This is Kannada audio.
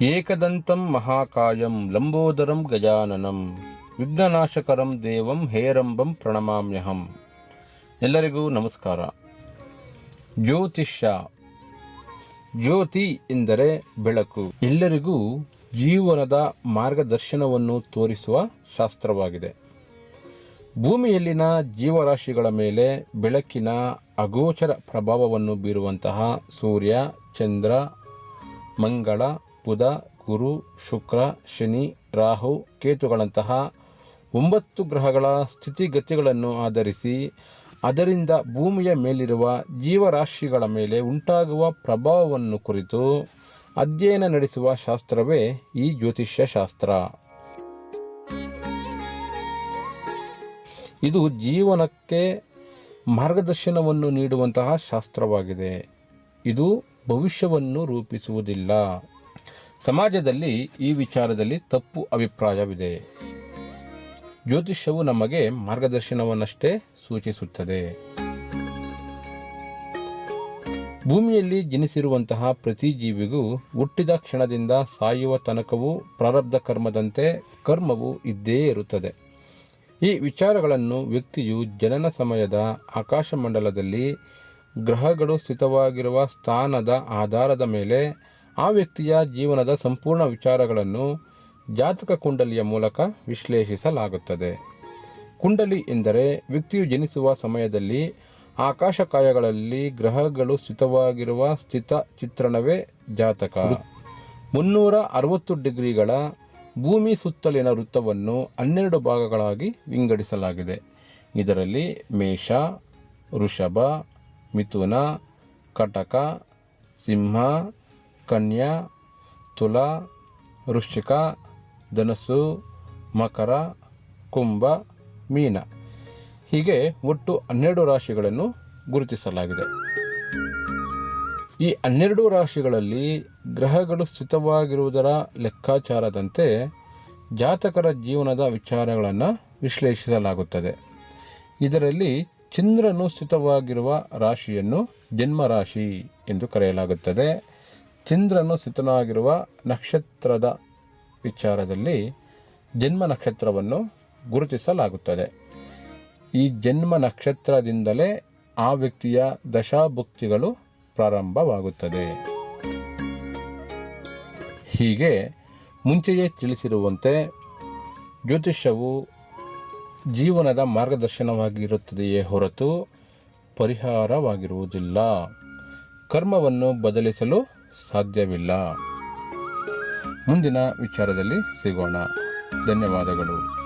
ಏಕದಂತಂ ಮಹಾಕಾಯಂ ಲಂಬೋದರಂ ಗಜಾನನಂ ವಿಘ್ನನಾಶಕರಂ ದೇವಂ ಹೇರಂಬಂ ಪ್ರಣಮಾಮ್ಯಹಂ. ಎಲ್ಲರಿಗೂ ನಮಸ್ಕಾರ. ಜ್ಯೋತಿಷ್ಯ. ಜ್ಯೋತಿ ಎಂದರೆ ಬೆಳಕು. ಎಲ್ಲರಿಗೂ ಜೀವನದ ಮಾರ್ಗದರ್ಶನವನ್ನು ತೋರಿಸುವ ಶಾಸ್ತ್ರವಾಗಿದೆ. ಭೂಮಿಯಲ್ಲಿನ ಜೀವರಾಶಿಗಳ ಮೇಲೆ ಬೆಳಕಿನ ಅಗೋಚರ ಪ್ರಭಾವವನ್ನು ಬೀರುವಂತಹ ಸೂರ್ಯ, ಚಂದ್ರ, ಮಂಗಳ ಬುಧ, ಗುರು, ಶುಕ್ರ, ಶನಿ, ರಾಹು ಕೇತುಗಳಂತಹ ಒಂಬತ್ತು ಗ್ರಹಗಳ ಸ್ಥಿತಿಗತಿಗಳನ್ನು ಆಧರಿಸಿ ಅದರಿಂದ ಭೂಮಿಯ ಮೇಲಿರುವ ಜೀವರಾಶಿಗಳ ಮೇಲೆ ಉಂಟಾಗುವ ಪ್ರಭಾವವನ್ನು ಕುರಿತು ಅಧ್ಯಯನ ನಡೆಸುವ ಶಾಸ್ತ್ರವೇ ಈ ಜ್ಯೋತಿಷ್ಯ ಶಾಸ್ತ್ರ. ಇದು ಜೀವನಕ್ಕೆ ಮಾರ್ಗದರ್ಶನವನ್ನು ನೀಡುವಂತಹ ಶಾಸ್ತ್ರವಾಗಿದೆ. ಇದು ಭವಿಷ್ಯವನ್ನು ರೂಪಿಸುವುದಿಲ್ಲ. ಸಮಾಜದಲ್ಲಿ ಈ ವಿಚಾರದಲ್ಲಿ ತಪ್ಪು ಅಭಿಪ್ರಾಯವಿದೆ. ಜ್ಯೋತಿಷ್ಯವು ನಮಗೆ ಮಾರ್ಗದರ್ಶನವನ್ನಷ್ಟೇ ಸೂಚಿಸುತ್ತದೆ. ಭೂಮಿಯಲ್ಲಿ ಜನಿಸಿರುವಂತಹ ಪ್ರತಿ ಜೀವಿಗೂ ಹುಟ್ಟಿದ ಕ್ಷಣದಿಂದ ಸಾಯುವ ತನಕವೂ ಪ್ರಾರಬ್ಧ ಕರ್ಮದಂತೆ ಕರ್ಮವು ಇದ್ದೇ ಇರುತ್ತದೆ. ಈ ವಿಚಾರಗಳನ್ನು ವ್ಯಕ್ತಿಯು ಜನನ ಸಮಯದ ಆಕಾಶಮಂಡಲದಲ್ಲಿ ಗ್ರಹಗಳು ಸ್ಥಿತವಾಗಿರುವ ಸ್ಥಾನದ ಆಧಾರದ ಮೇಲೆ ಆ ವ್ಯಕ್ತಿಯ ಜೀವನದ ಸಂಪೂರ್ಣ ವಿಚಾರಗಳನ್ನು ಜಾತಕ ಕುಂಡಲಿಯ ಮೂಲಕ ವಿಶ್ಲೇಷಿಸಲಾಗುತ್ತದೆ. ಕುಂಡಲಿ ಎಂದರೆ ವ್ಯಕ್ತಿಯು ಜನಿಸುವ ಸಮಯದಲ್ಲಿ ಆಕಾಶಕಾಯಗಳಲ್ಲಿ ಗ್ರಹಗಳು ಸ್ಥಿತವಾಗಿರುವ ಸ್ಥಿತ ಚಿತ್ರಣವೇ ಜಾತಕ. ಮುನ್ನೂರ ಅರವತ್ತು ಡಿಗ್ರಿಗಳ ಭೂಮಿ ಸುತ್ತಲಿನ ವೃತ್ತವನ್ನು ಹನ್ನೆರಡು ಭಾಗಗಳಾಗಿ ವಿಂಗಡಿಸಲಾಗಿದೆ. ಇದರಲ್ಲಿ ಮೇಷ, ವೃಷಭ, ಮಿಥುನ, ಕಟಕ, ಸಿಂಹ ಕನ್ಯಾ, ತುಲಾ, ವೃಶ್ಚಿಕ, ಧನಸ್ಸು, ಮಕರ, ಕುಂಭ, ಮೀನ. ಹೀಗೆ ಒಟ್ಟು ಹನ್ನೆರಡು ರಾಶಿಗಳನ್ನು ಗುರುತಿಸಲಾಗಿದೆ. ಈ ಹನ್ನೆರಡು ರಾಶಿಗಳಲ್ಲಿ ಗ್ರಹಗಳು ಸ್ಥಿತವಾಗಿರುವುದರ ಲೆಕ್ಕಾಚಾರದಂತೆ ಜಾತಕರ ಜೀವನದ ವಿಚಾರಗಳನ್ನು ವಿಶ್ಲೇಷಿಸಲಾಗುತ್ತದೆ. ಇದರಲ್ಲಿ ಚಂದ್ರನು ಸ್ಥಿತವಾಗಿರುವ ರಾಶಿಯನ್ನು ಜನ್ಮರಾಶಿ ಎಂದು ಕರೆಯಲಾಗುತ್ತದೆ. ಚಂದ್ರನು ಸ್ಥಿತನಾಗಿರುವ ನಕ್ಷತ್ರದ ವಿಚಾರದಲ್ಲಿ ಜನ್ಮ ನಕ್ಷತ್ರವನ್ನು ಗುರುತಿಸಲಾಗುತ್ತದೆ. ಈ ಜನ್ಮ ನಕ್ಷತ್ರದಿಂದಲೇ ಆ ವ್ಯಕ್ತಿಯ ದಶಾಭುಕ್ತಿಗಳು ಪ್ರಾರಂಭವಾಗುತ್ತದೆ. ಹೀಗೆ ಮುಂಚೆಯೇ ತಿಳಿಸಿರುವಂತೆ ಜ್ಯೋತಿಷ್ಯವು ಜೀವನದ ಮಾರ್ಗದರ್ಶನವಾಗಿರುತ್ತದೆಯೇ ಹೊರತು ಪರಿಹಾರವಾಗಿರುವುದಿಲ್ಲ. ಕರ್ಮವನ್ನು ಬದಲಿಸಲು ಸಾಧ್ಯವಿಲ್ಲ. ಮುಂದಿನ ವಿಚಾರದಲ್ಲಿ ಸಿಗೋಣ. ಧನ್ಯವಾದಗಳು.